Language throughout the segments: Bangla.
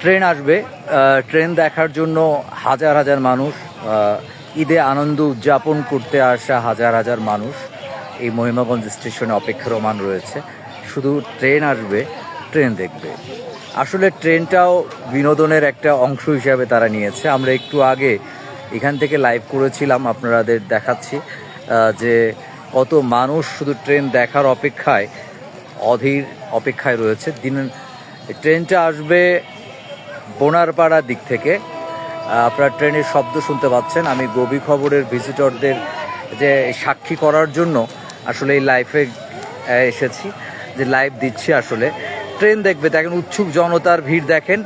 ট্রেন আসবে ট্রেন দেখার জন্য হাজার হাজার মানুষ ঈদে আনন্দ উদযাপন করতে আসা হাজার হাজার মানুষ এই মহিমাগঞ্জ স্টেশনে অপেক্ষারমান রয়েছে। শুধু ট্রেন আসবে, ট্রেন দেখবে। আসলে ট্রেনটাও বিনোদনের একটা অংশ হিসাবে তারা নিয়েছে। আমরা একটু আগে এখান থেকে লাইভ করেছিলাম, আপনাদের দেখাচ্ছি যে কত মানুষ শুধু ট্রেন দেখার অপেক্ষায়, অধীর অপেক্ষায় রয়েছে। দিন, ট্রেনটা আসবে বোনারপাড়া দিক থেকে আপনারা ট্রেনের শব্দ শুনতে পাচ্ছেন। আমি গবি খবরের ভিজিটরদের যে সাক্ষী করার জন্য আসলে এই লাইফে এসেছি, যে লাইভ দিচ্ছি আসলে। ট্রেন দেখবে, দেখেন উৎসুক জনতার ভিড় দেখেন।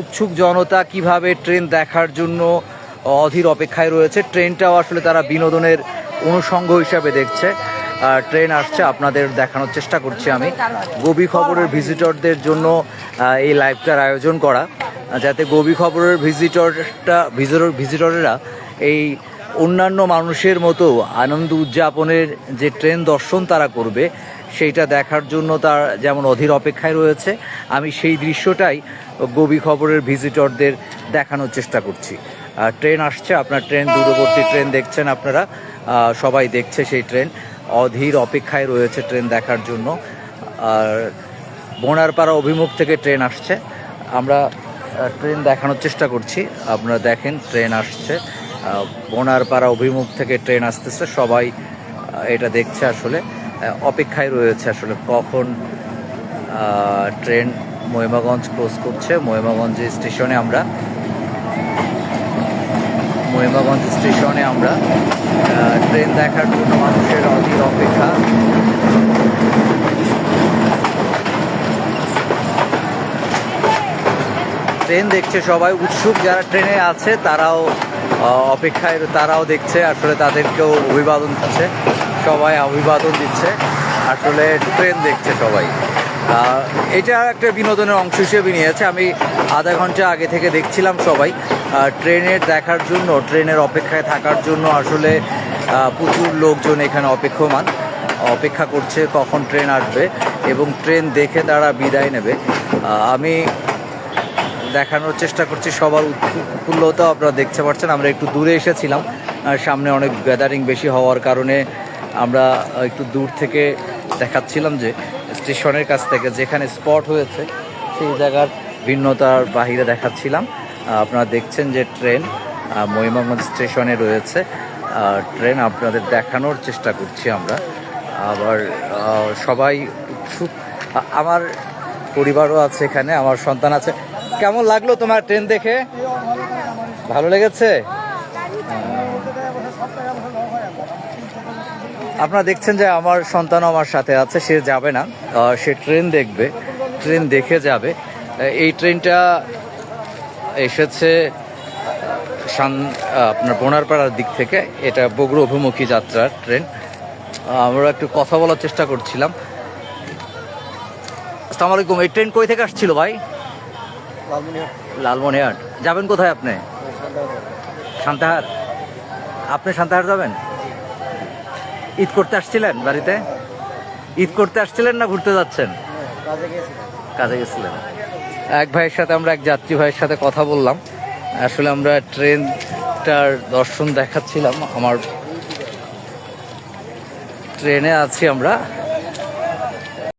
উৎসুক জনতা কীভাবে ট্রেন দেখার জন্য অধীর অপেক্ষায় রয়েছে। ট্রেনটাও আসলে তারা বিনোদনের অনুষঙ্গ হিসাবে দেখছে। ট্রেন আসছে, আপনাদের দেখানোর চেষ্টা করছি আমি। গবি খবরের ভিজিটরদের জন্য এই লাইভটার আয়োজন করা, যাতে গবি খবরের ভিজিটরটা ভিজিটর ভিজিটরেরা এই অন্যান্য মানুষের মতো আনন্দ উদযাপনের যে ট্রেন দর্শন তারা করবে, সেইটা দেখার জন্য তার যেমন অধীর অপেক্ষায় রয়েছে, আমি সেই দৃশ্যটাই গবি খবরের ভিজিটরদের দেখানোর চেষ্টা করছি। ট্রেন আসছে, আপনার ট্রেন দূরবর্তী ট্রেন দেখছেন আপনারা সবাই দেখছে সেই ট্রেন। অধীর অপেক্ষায় রয়েছে ট্রেন দেখার জন্য। আর বোনারপাড়া অভিমুখ থেকে ট্রেন আসছে। আমরা ট্রেন দেখানোর চেষ্টা করছি। আপনারা দেখেন, ট্রেন আসছে। বোনারপাড়া অভিমুখ থেকে ট্রেন আসতেছে। সবাই এটা দেখছে আসলে। অপেক্ষায় রয়েছে আসলে কখন ট্রেন মহিমাগঞ্জ ক্রস করছে। মহিমাগঞ্জ স্টেশনে আমরা মহিমাগঞ্জ স্টেশনে আমরা ট্রেন দেখার জন্য মানুষের অধীর অপেক্ষা। ট্রেন দেখছে সবাই, উৎসুক যারা ট্রেনে আছে তারাও অপেক্ষায়, তারাও দেখছে, আসলে তাদেরকেও অভিবাদন দিচ্ছে। সবাই অভিবাদন দিচ্ছে। আসলে ট্রেন দেখছে সবাই। এটা একটা বিনোদনের অংশ হিসেবে নিয়েছে। আমি আধা ঘণ্টা আগে থেকে দেখছিলাম সবাই। ট্রেনের দেখার জন্য, ট্রেনের অপেক্ষায় থাকার জন্য আসলে প্রচুর লোকজন এখানে অপেক্ষমান। অপেক্ষা করছে কখন ট্রেন আসবে এবং ট্রেন দেখে তারা বিদায় নেবে। আমি দেখানোর চেষ্টা করছি সবার উৎফুল্লতা। আপনারা দেখতে পাচ্ছেন, আমরা একটু দূরে এসেছিলাম। সামনে অনেক গ্যাদারিং বেশি হওয়ার কারণে আমরা একটু দূর থেকে দেখাচ্ছিলাম যে স্টেশনের কাছ থেকে যেখানে স্পট হয়েছে সেই জায়গার ভিন্নতার বাহিরে দেখাচ্ছিলাম। আপনারা দেখছেন যে ট্রেন মহিমাগঞ্জ স্টেশনে রয়েছে। আর ট্রেন আপনাদের দেখানোর চেষ্টা করছি আমরা। আবার সবাই উৎসুক। আমার পরিবারও আছে এখানে আমার সন্তান আছে। কেমন লাগল তোমার ট্রেন দেখে? ভালো লেগেছে? আপনারা দেখছেন যে আমার সন্তানও আমার সাথে আছে সে যাবে না। সে ট্রেন দেখবে ট্রেন দেখে যাবে। এই ট্রেনটা এসেছে সান আপনার বোনারপাড়ার দিক থেকে। এটা বগুড়া অভিমুখী যাত্রার ট্রেন। আমরা একটু কথা বলার চেষ্টা করছিলাম। আসসালামু আলাইকুম এই ট্রেন কই থেকে আসছিল ভাই? লালমনিহাট যাবেন কোথায় আপনি? শান্তাহার আপনি সান্তাহার যাবেন? ঈদ করতে আসছিলেন বাড়িতে? ঈদ করতে আসছিলেন না ঘুরতে যাচ্ছেন? কাজে গেছিলেন। এক ভাইয়ের সাথে আমরা, এক যাত্রী ভাইয়ের সাথে কথা বললাম। আসলে আমরা ট্রেনটার দর্শন দেখাচ্ছিলাম। আমার ট্রেনে আছি আমরা।